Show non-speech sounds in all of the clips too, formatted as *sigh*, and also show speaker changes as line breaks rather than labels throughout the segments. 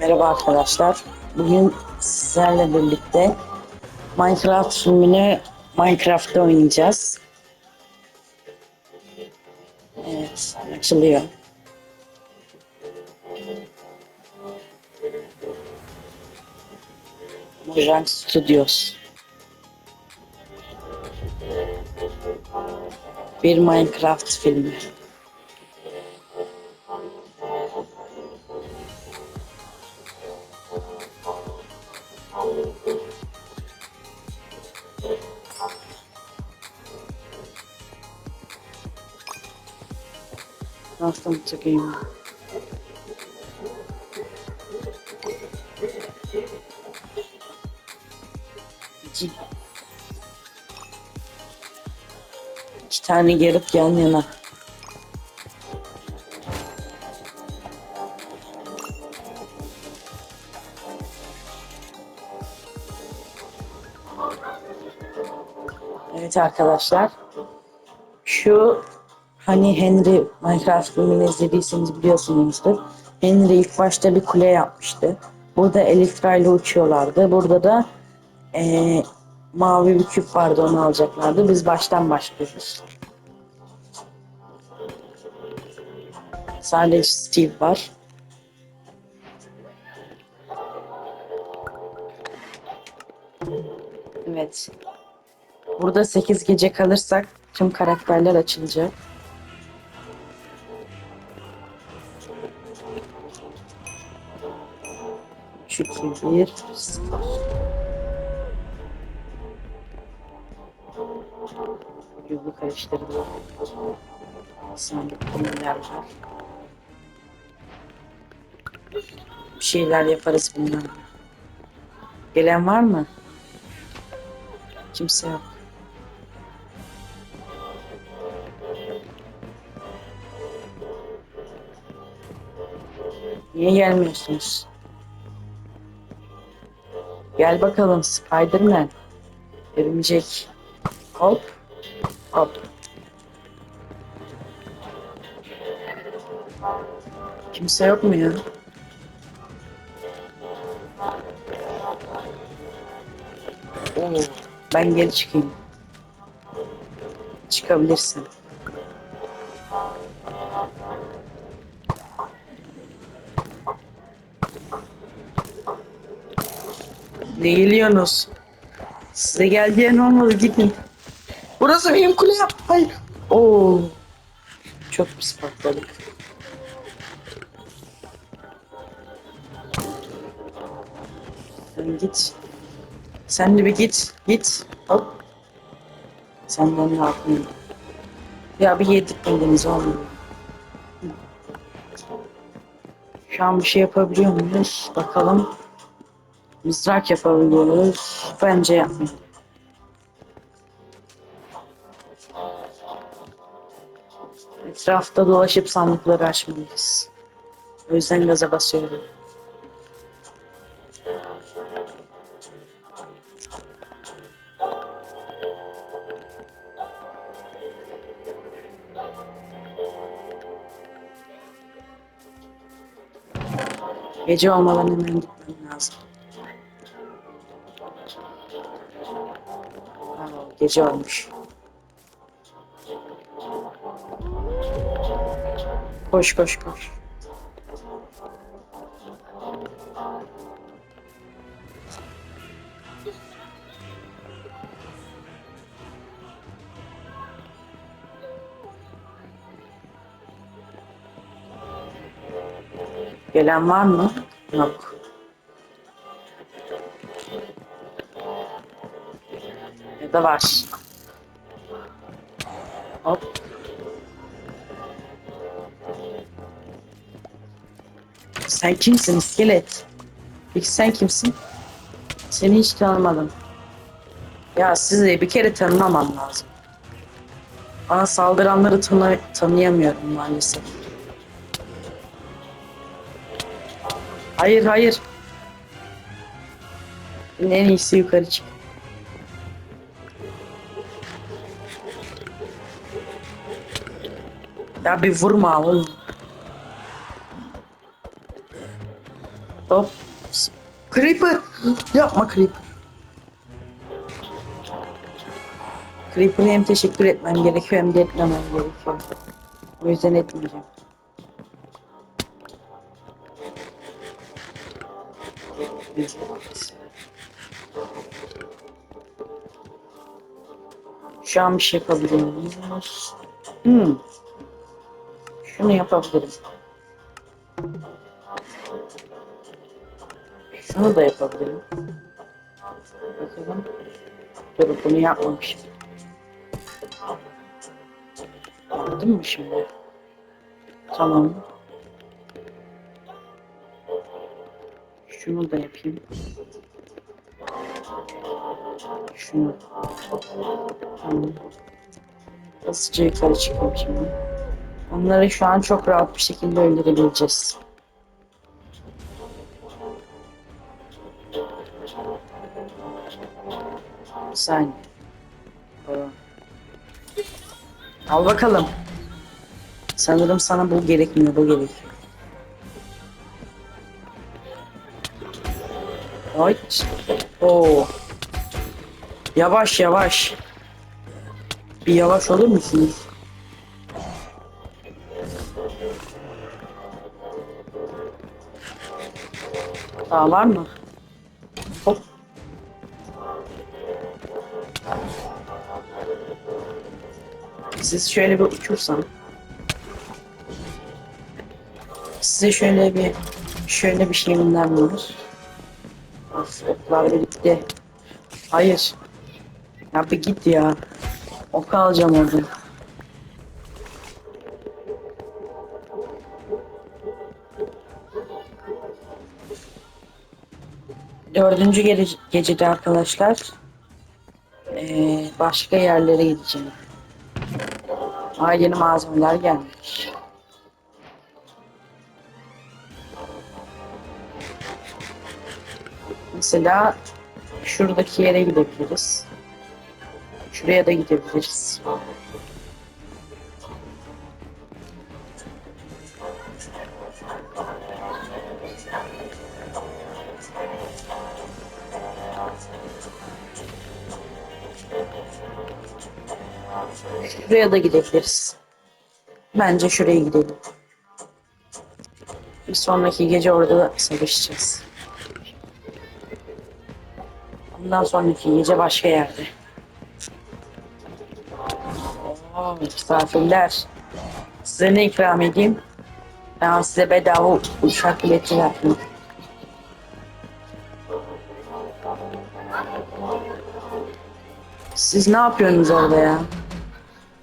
Merhaba arkadaşlar. Bugün sizlerle birlikte Minecraft filmini Minecraft'ta oynayacağız. Evet, açılıyor. Mojang Studios. Bir Minecraft filmi. Awesome to game. İki tane gelip yan yana. Evet arkadaşlar. Şu hani Henry Minecraft filmini izlediyseniz biliyorsunuzdur. Henry ilk başta bir kule yapmıştı. Burada Elektra ile uçuyorlardı. Burada da eee, mavi bir küp vardı onu alacaklardı. Biz baştan başlıyoruz. Sadece Steve var. Evet. Burada 8 gece kalırsak tüm karakterler açılacak. Bir. Yolu karıştırdım. Sandık neler var. Bir şeyler yaparız bunlarla. Gelen var mı? Kimse yok. Niye gelmiyorsunuz? Gel bakalım Spiderman. Örümcek. Hop. Hop. Kimse yok mu ya? Oo, ben geri çıkayım. Çıkabilirsin. Ne? Size gel diyen olmadı gidin. Burası benim kule. Hayır. Oo. Çok pis patladık. Sen git. Sen de bir git. Git. Hop. Senden ne yapayım? Ya bir yedirtmediniz olmuyor. Şu an bir şey yapabiliyor muyuz? Bakalım. Mızrak yapabiliyoruz. Bence yapmayın. Etrafta dolaşıp sandıkları açmalıyız. O yüzden gaza basıyorum. Gece olmadan hemen gitmem lazım. Gece olmuş. Koş koş koş. Gelen var mı? Yok. Da var. Hop. Sen kimsin iskelet? Peki sen kimsin? Seni hiç tanımadım. Ya sizi bir kere tanımamam lazım. Bana saldıranları tanı tanıyamıyorum maalesef. Hayır hayır. En iyisi yukarı çık. Ya bir vurma oğlum. Hop. Creeper. Yapma Creeper. Creeper'e hem teşekkür etmem gerekiyor hem de etmemem gerekiyor. O yüzden etmeyeceğim. Şu an bir şey yapabiliyor muyuz? Hmm. Şunu yapabilirim. Şunu da yapabilirim. Bakalım. Dur bunu yapmamışım. Yaptım mı şimdi? Tamam. Şunu da yapayım. Şunu. Tamam. Hızlıca yukarı çıkayım şimdi. Onları şu an çok rahat bir şekilde öldürebileceğiz. Bir saniye. Al bakalım. Sanırım sana bu gerekmiyor, bu gerekiyor. Ay. Oo. Yavaş yavaş. Bir yavaş olur musunuz? Daha var mı? Hop. Siz şöyle bir uçursam. Size şöyle bir şöyle bir var. Of, oklar birlikte. Hayır. Ya bir git ya. Ok alacağım oradan. Dördüncü gece, gecede arkadaşlar eee, başka yerlere gideceğim. Aa yeni malzemeler gelmiş. Mesela şuradaki yere gidebiliriz. Şuraya da gidebiliriz. Şuraya da gidebiliriz. Bence şuraya gidelim. Bir sonraki gece orada da savaşacağız. Ondan sonraki gece başka yerde. Oo, misafirler. Size ne ikram edeyim? Ben size bedava uçak bileti verdim. Siz ne yapıyorsunuz orada ya?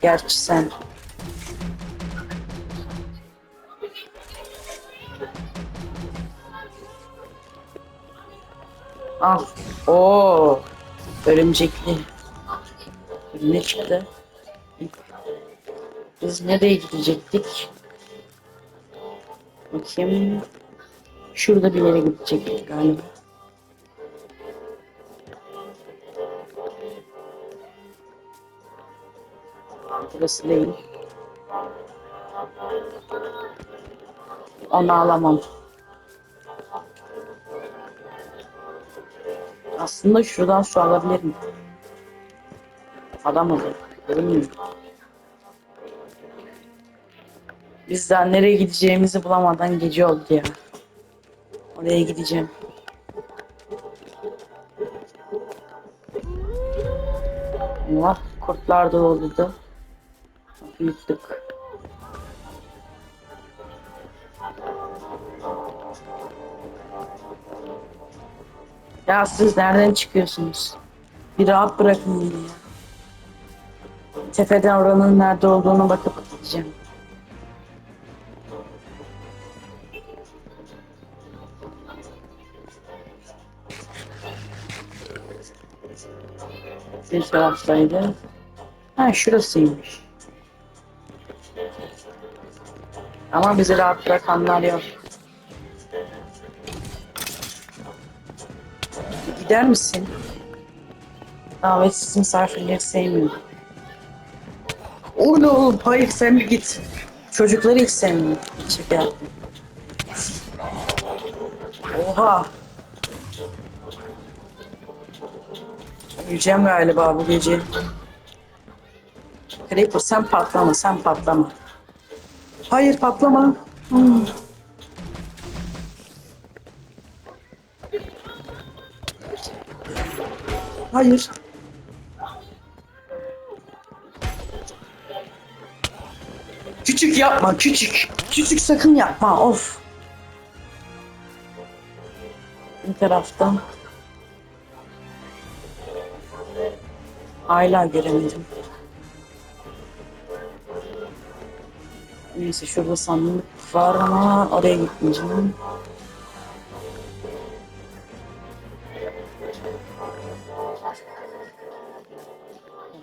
Gerçi sen. Al. Oo. Örümcekli. Ne çıktı? Biz nereye gidecektik? Bakayım. Şurada bir yere gidecektik galiba. Burası değil. Onu alamam. Aslında şuradan su alabilirim. Alamadım. Görünmüyor. Biz daha nereye gideceğimizi bulamadan gece oldu ya. Oraya gideceğim. Allah kurtlar da oldu Yuttuk. Ya siz nereden çıkıyorsunuz? Bir rahat bırakın beni ya. Tepeden oranın nerede olduğunu bakıp gideceğim. Bir taraftaydı. Ha şurasıymış. Ama bizi rahat bırakanlar yok. Gider misin? Davetsiz misafirleri sevmiyorum. Oğlum hayır sen bir git. Çocukları hiç sevmiyorum. Yaptım. Oha. Öleceğim galiba bu gece. Creeper sen patlama sen patlama. Hayır patlama. Hayır. Küçük yapma küçük. Küçük sakın yapma of. Bir taraftan. Hala göremedim. Neyse şurada sandık var ama oraya gitmeyeceğim.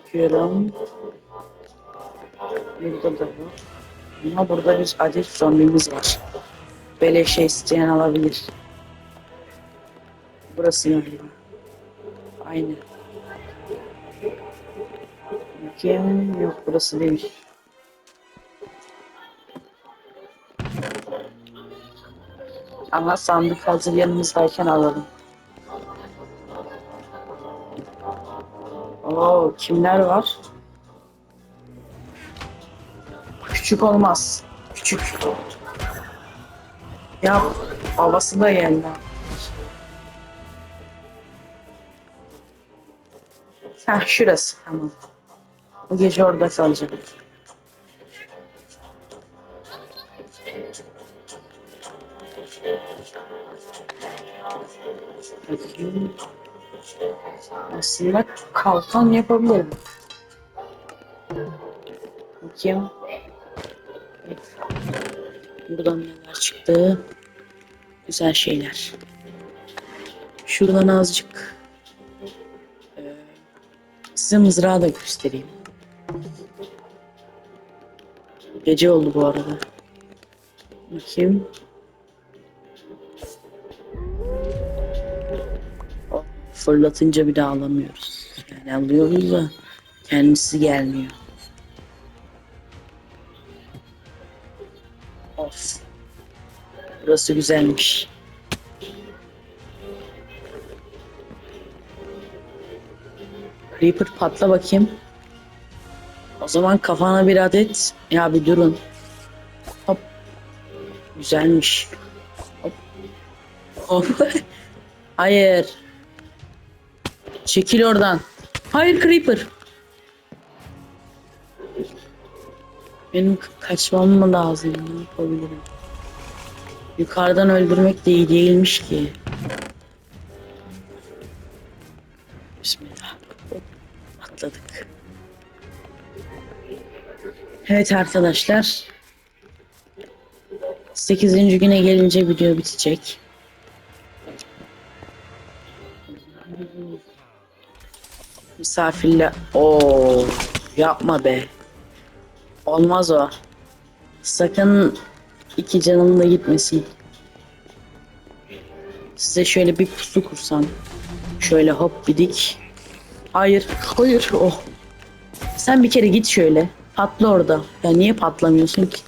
Bakıyorum. Burada da var. Ama burada bir adet zombimiz var. Beleşe isteyen alabilir. Burası galiba. Aynı. Bakayım. Yok burası değil. Ama sandık hazır yanımızdayken alalım. Oo kimler var? Küçük olmaz. Küçük. Ya babası da geldi. Heh şurası tamam. Bu gece orada kalacak. Aslında kalkan yapabilirim. Bakayım. Buradan neler çıktı? Güzel şeyler. Şuradan azıcık eee, size mızrağı da göstereyim. Gece oldu bu arada. Bakayım. Fırlatınca bir daha alamıyoruz. Yani alıyoruz da kendisi gelmiyor. Of. Burası güzelmiş. Creeper patla bakayım. O zaman kafana bir adet. Ya bir durun. Hop. Güzelmiş. Hop. Hop. *laughs* Hayır. Çekil oradan. Hayır Creeper. Benim kaçmam mı lazım? Ne yapabilirim? Yukarıdan öldürmek de iyi değilmiş ki. Bismillah. Atladık. Evet arkadaşlar. 8. güne gelince video bitecek. Misafirle... Oo, yapma be. Olmaz o. Sakın iki canım da gitmesin. Size şöyle bir pusu kursam. Şöyle hop bidik. Hayır, hayır. Oh. Sen bir kere git şöyle. Patla orada. Ya niye patlamıyorsun ki?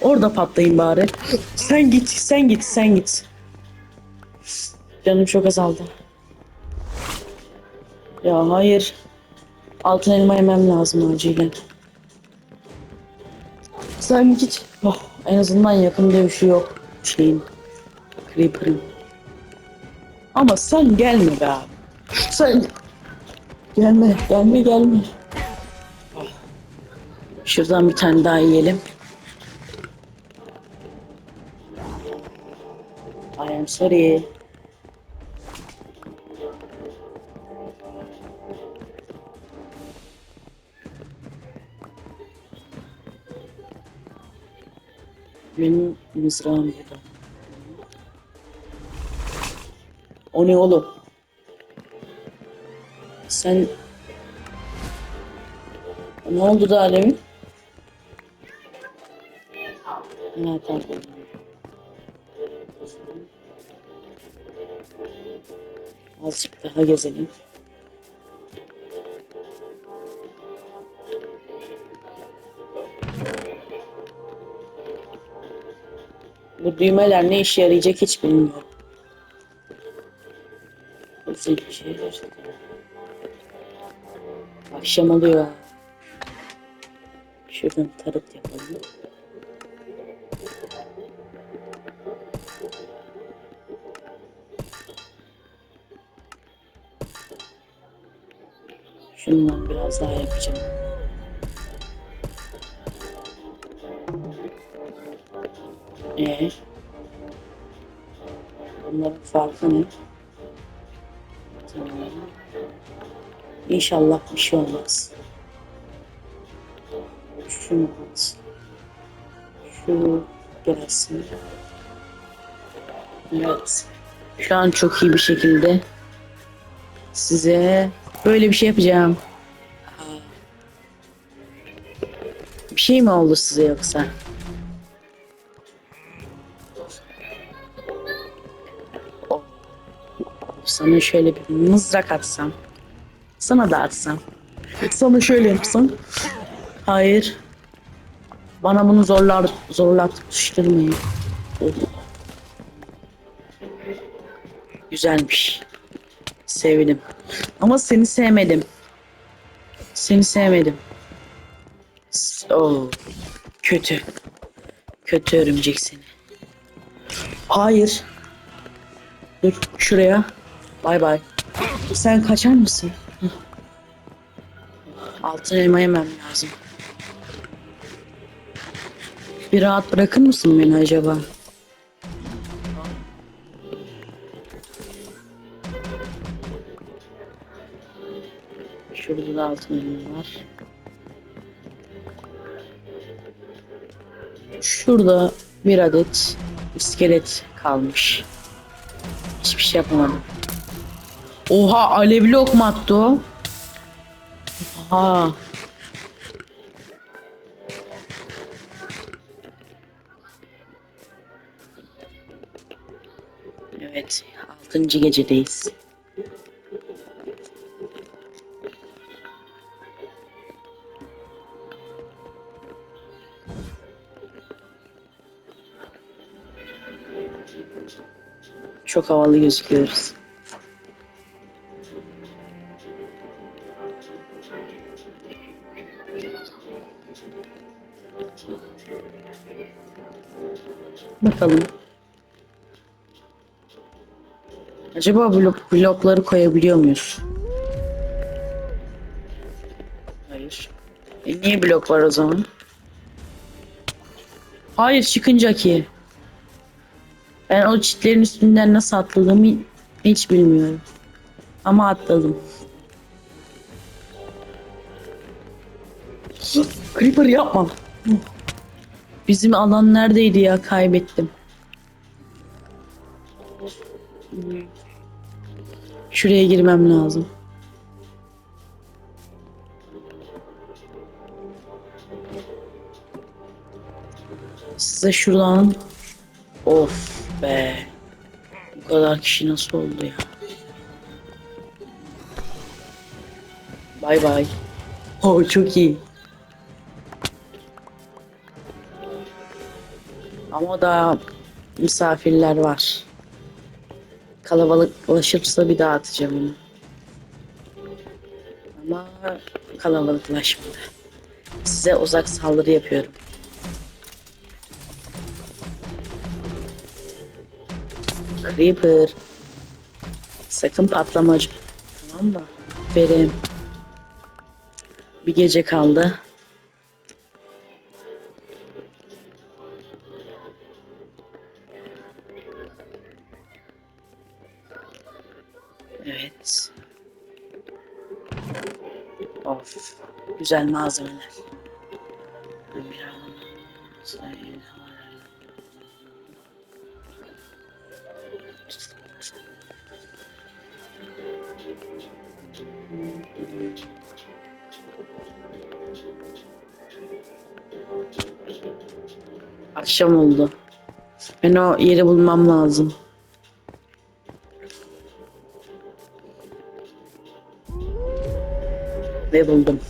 Orada patlayın bari. Sen git, sen git, sen git. Canım çok azaldı. Ya hayır. Altın elma yemem lazım acilen. Sen git. Oh, en azından yakın dövüşü yok şeyin. Creeper'ın. Ama sen gelme be abi. Sen gelme, gelme, gelme. Oh. Şuradan bir tane daha yiyelim. I am sorry. Benim mızrağım burada. O ne oğlum? Sen... Ne oldu da alemin? Ha tamam. Azıcık daha gezelim. Bu düğmeler ne işe yarayacak hiç bilmiyorum. Zincir. Akşam oluyor. Şuradan tarıt yapalım. Şundan biraz daha yapacağım. Ee, bunların farkı ne? Tamam. İnşallah bir şey olmaz. Şunu at. Şu gelsin. Evet. Şu an çok iyi bir şekilde size böyle bir şey yapacağım. Bir şey mi oldu size yoksa? Sana şöyle bir mızrak atsam. Sana da atsam. Sana şöyle yapsam. Hayır. Bana bunu zorlar zorlatıştırmayın. Of. Güzelmiş. Sevdim. Ama seni sevmedim. Seni sevmedim. Oo. Kötü. Kötü örümcek seni. Hayır. Dur şuraya. Bay bay. Sen kaçar mısın? Altın elma yemem lazım. Bir rahat bırakır mısın beni acaba? Şurada da altın elma var. Şurada bir adet iskelet kalmış. Hiçbir şey yapamadım. Oha alevli ok mu attı o? Oha. Evet, altıncı gecedeyiz. Çok havalı gözüküyoruz. Bakalım. Acaba blok, blokları koyabiliyor muyuz? Hayır. E niye blok var o zaman? Hayır çıkınca ki. Ben o çitlerin üstünden nasıl atladığımı hiç bilmiyorum. Ama atladım. Creeper yapma. Bizim alan neredeydi ya kaybettim. Şuraya girmem lazım. Size şuradan Of be. Bu kadar kişi nasıl oldu ya? Bay bay. Oh çok iyi. Ama daha misafirler var. Kalabalıklaşırsa bir daha atacağım onu. Ama kalabalıklaşmadı. Size uzak saldırı yapıyorum. Creeper. Sakın patlamacı. Tamam mı? Verim. Bir gece kaldı. Güzel malzemeler. Akşam oldu. Ben o yeri bulmam lazım. Ve buldum.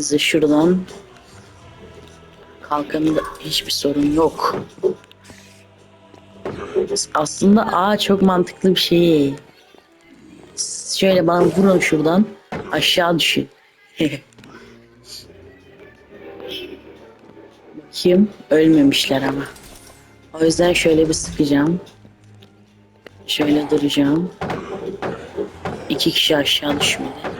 Size şuradan kalkanında hiçbir sorun yok. Aslında A çok mantıklı bir şey. Şöyle bana vurun şuradan. Aşağı düşün. *laughs* Bakayım. Ölmemişler ama. O yüzden şöyle bir sıkacağım. Şöyle duracağım. İki kişi aşağı düşmedi.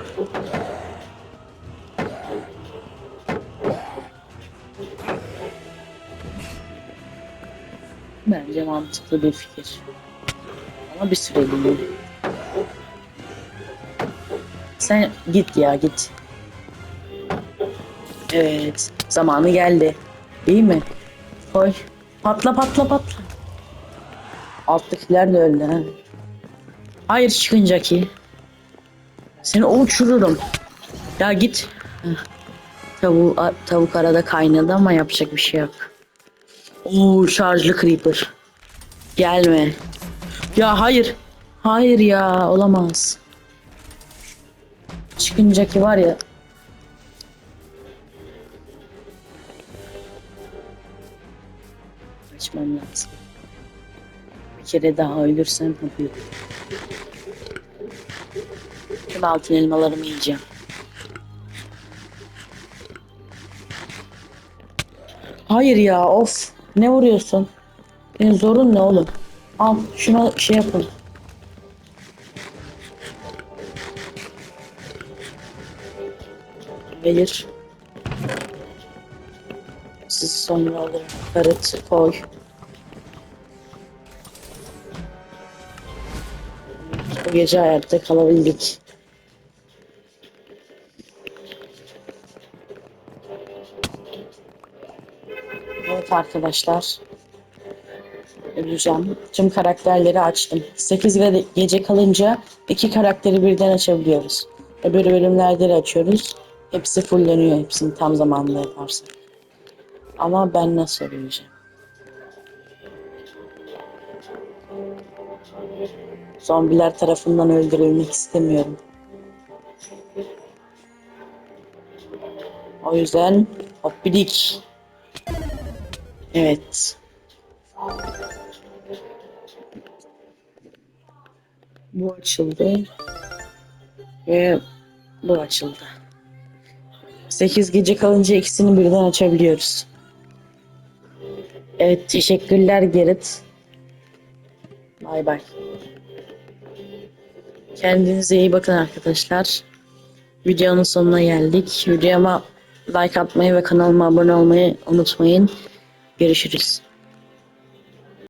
Bence mantıklı bir fikir. Ama bir süreliğine. Sen git ya git. Evet. Zamanı geldi. Değil mi? Koy. Patla patla patla. Alttakiler de öldü ha. Hayır çıkınca ki. Seni uçururum. Ya git. A- tavuk arada kaynadı ama yapacak bir şey yok. Oo şarjlı creeper. Gelme. Ya hayır. Hayır ya olamaz. Çıkınca ki var ya. Açmam lazım. Bir kere daha ölürsem yapıyorum. Tüm altın elmalarımı yiyeceğim. Hayır ya of. Ne vuruyorsun? Senin zorun ne oğlum? Al şuna şey yapın. Gelir. Siz sonra alırım. Karıt koy. Bu gece hayatta kalabildik. Evet arkadaşlar. Öleceğim. Tüm karakterleri açtım. 8 ve gece kalınca iki karakteri birden açabiliyoruz. Öbür bölümlerde de açıyoruz. Hepsi fulleniyor. Hepsini tam zamanında yaparsak. Ama ben nasıl öleceğim? Zombiler tarafından öldürülmek istemiyorum. O yüzden hoppidik. Evet. Bu açıldı. Ve bu açıldı. 8 gece kalınca ikisini birden açabiliyoruz. Evet teşekkürler Gerrit. Bay bay. Kendinize iyi bakın arkadaşlar. Videonun sonuna geldik. Videoma like atmayı ve kanalıma abone olmayı unutmayın. Görüşürüz.